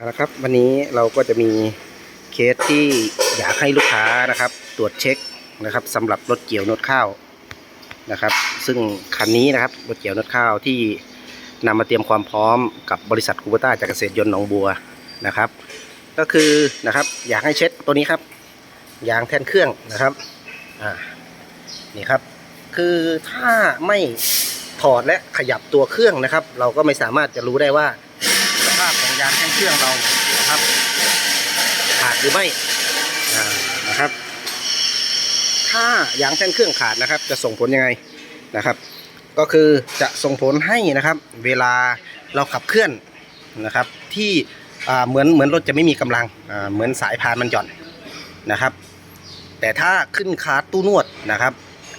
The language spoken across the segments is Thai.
เอาละครับวันนี้เราก็จะมีเคสที่อยากให้ลูกค้านะครับ ตรวจเช็คนะครับสำหรับรถเกี่ยวนดข้าวนะครับ ซึ่งคันนี้นะครับรถเกี่ยวนดข้าวที่นำมาเตรียมความพร้อมกับบริษัทคูเบต้าจากเกษตรยนต์หนองบัวนะครับ ก็คือนะครับอยากให้เช็ดตัวนี้ครับยางแท่นเครื่องนะครับอ่านี่ครับ คือถ้าไม่ถอดและขยับตัวเครื่องนะครับ เราก็ไม่สามารถจะรู้ได้ว่า ยางแท่นเครื่องเรานะครับขาดหรือไม่อ่านะครับ ถ้ายางแท่นเครื่องขาดนะครับ จะส่งผลยังไงนะครับ ก็คือจะส่งผลให้นะครับ เวลาเราขับเคลื่อนนะครับ ที่อ่าเหมือนเหมือนรถจะไม่มีกำลังอ่าเหมือนสายพานมันหย่อนนะครับ แต่ถ้าขึ้นคาร์ทตู้นวดนะครับ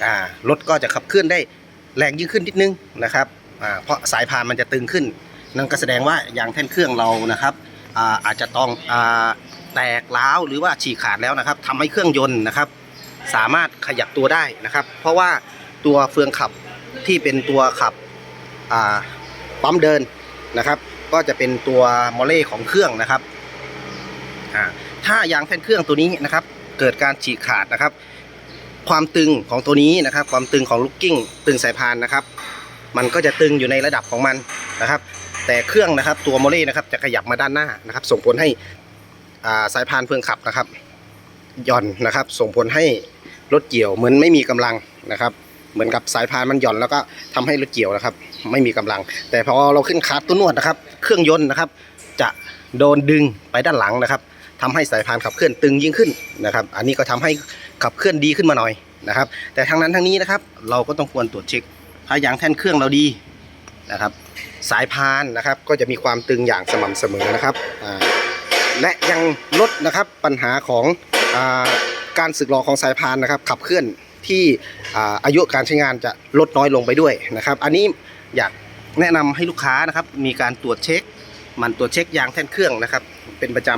อ่ารถก็จะขับเคลื่อนได้แรงยิ่งขึ้นนิดนึงนะครับอ่าเพราะสายพานมันจะตึงขึ้น นั่นก็แสดงว่ายางแท่นเครื่องเรานะครับอาอาจจะต้องอแตกร้าวหรือว่าฉีกขาดแล้วนะครับทำให้เครื่องยนต์นะครับ สามารถขยับตัวได้นะครับ เพราะว่าตัวเฟืองขับที่เป็นตัวขับปั๊มเดินนะครับ ก็จะเป็นตัวมอเล่ของเครื่องนะครับถ้ายางแท่นเครื่องตัวนี้นะครับ เกิดการฉีกขาดนะครับ ความตึงของตัวนี้นะครับ ความตึงของลูกกิ้งตึงสายพานนะครับ มันก็จะตึงอยู่ในระดับของมันนะครับ แต่เครื่องนะครับตัวโมเล่นะครับจะขยับมาด้านหน้านะครับ ส่งผลให้อ่าสายพานเฟืองขับนะครับหย่อนนะครับ ส่งผลให้รถเกี่ยวเหมือนไม่มีกำลังนะครับ เหมือนกับสายพานมันหย่อนแล้วก็ทำให้รถเกี่ยวนะครับ ไม่มีกำลัง แต่พอเราขึ้นคาร์ตัวนวดนะครับ เครื่องยนต์นะครับ จะโดนดึงไปด้านหลังนะครับทำให้สายพานขับเคลื่อนตึงยิ่งขึ้นนะครับ อันนี้ก็ทำให้ขับเคลื่อนดีขึ้นมาหน่อยนะครับ แต่ทั้งนั้นทั้งนี้นะครับ เราก็ต้องควรตรวจเช็คถ้ายางแท่นเครื่องเราดี นะครับ สายพานนะครับก็จะมีความตึงอย่างสม่ำเสมอนะครับและยังลดนะครับปัญหาของอการสึกหรอของสายพานนะครับ ขับเคลื่อนที่อาอายุการใช้งานจะลดน้อยลงไปด้วยนะครับ อันนี้อยากแนะนำให้ลูกค้านะครับมีการตรวจเช็ค มันตรวจเช็คยางแท่นเครื่องนะครับ เป็นประจ